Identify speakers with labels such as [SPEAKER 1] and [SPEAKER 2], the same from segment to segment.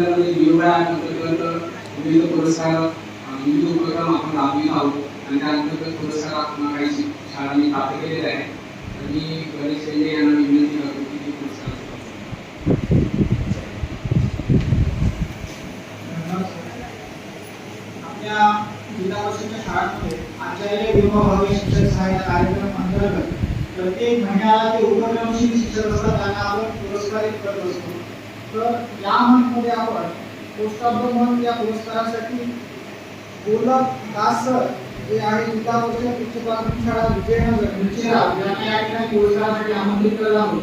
[SPEAKER 1] जिल्ह्यामध्ये वेगवेगळ्या अंतर्गत विविध पुरस्कार विविध उपक्रम आपण राबवित आहोत. आणि त्या अंतर्गत पुरस्कार आपण काही शाळांनी प्राप्त केलेले तर मी गणेश शेंडे यांना विनंती करतो की ते पुरस्कार
[SPEAKER 2] आपल्या जिल्हा शाळांमध्ये आचार्य विमा शिक्षक कार्यक्रम अंतर्गत प्रत्येक महिन्याला ते उपक्रमशील शिक्षक असतात त्यांना आपण पुरस्कारित करत असतो. तर या मंथमध्ये आपण पोस्ट ऑफ द मंथ या पुरस्कारासाठी गोलक दास सर जे आहे जिल्हा परिषद उच्च प्राथमिक शाळा विजयनगर मिरचेराव यांना या ठिकाणी पुरस्कारासाठी आमंत्रित करत आहोत.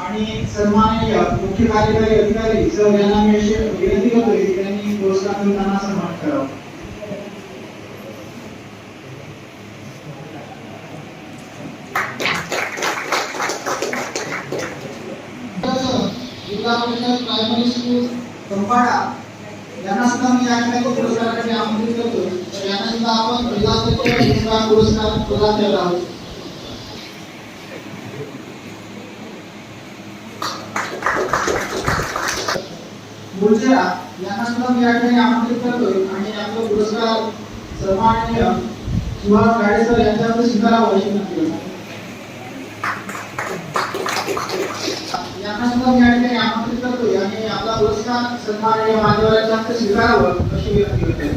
[SPEAKER 2] आणि सन्माननीय मुख्य कार्यकारी अधिकारी सर यांना मी अशी विनंती करतो की त्यांनी पुरस्कार मिळताना जिल्हा परिषद प्रायमरी स्कूल कंपाडा यांना सुद्धा मी या ठिकाणी पुरस्कारासाठी आमंत्रित करतो तर यांना सुद्धा आपण जिल्हास्तरीय पुरस्कार प्रदान करत आहोत. मुलचेरा यांना सुद्धा मी या ठिकाणी आमंत्रित करतोय. आणि आपला पुरस्कार सन्माननीय सुहास गाडे सर यांच्याकडे स्वीकारावा अशी विनंती करतो. यांना सुद्धा मी या ठिकाणी आमंत्रित करतोय आणि आपला पुरस्कार सन्माननीय मान्यवरांच्या हस्ते स्वीकारावं अशी विनंती करते.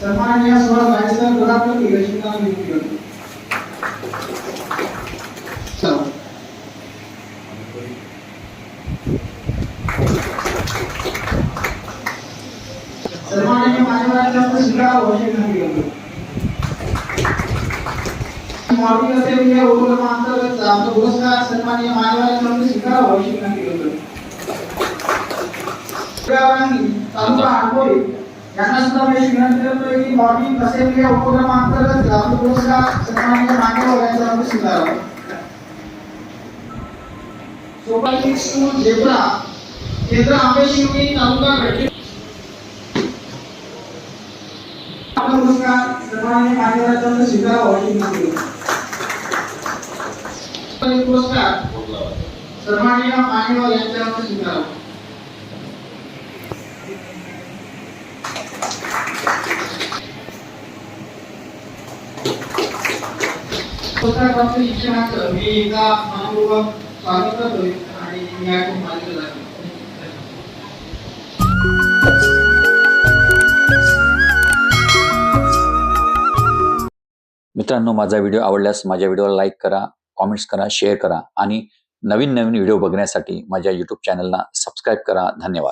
[SPEAKER 2] सन्माननीय सुहास गाडे गुणात्मक प्रदान करतील विनंती करतो सन्माननीय मान्यवरांच्या हस्ते स्वीकारावं अशी विनंती करतो. मॉर्निंग असेंब्ली या उपक्रमांतर्गत आपला पुरस्कार सन्माननीय मान्यवरांच्या हस्ते स्वीकारावं अशी विनंती करतो. शिवरायांनी तालुका आंबोली यांना सुद्धा मी विनंती करतोय की मॉर्निंग असेंब्ली या उपक्रमांतर्गत आपला पुरस्कार सन्माननीय मान्यवर यांचा हस्ते स्वीकारावा. सोपाली स्कूल जेवरा केंद्र आंबेशिवणी तालुका गडचिरोली. आपला पुरस्कार सन्माननीय मान्यवरांचा स्वीकारावा अशी विनंती करतो. आणि पुरस्कार सन्माननीय मान्यवर यांच्या हस्ते स्वीकारावा शिक्षणाचं मी एकदा मनपूर्वक स्वागत करतोय आणि मी ऐकून
[SPEAKER 3] मित्रांनो माझा व्हिडिओ आवडल्यास माझ्या व्हिडिओला लाईक करा. कॉमेंट्स करा शेअर करा आणि नवीन नवीन व्हिडिओ बघण्यासाठी माझ्या यूट्यूब चॅनलला सबस्क्राईब करा. धन्यवाद.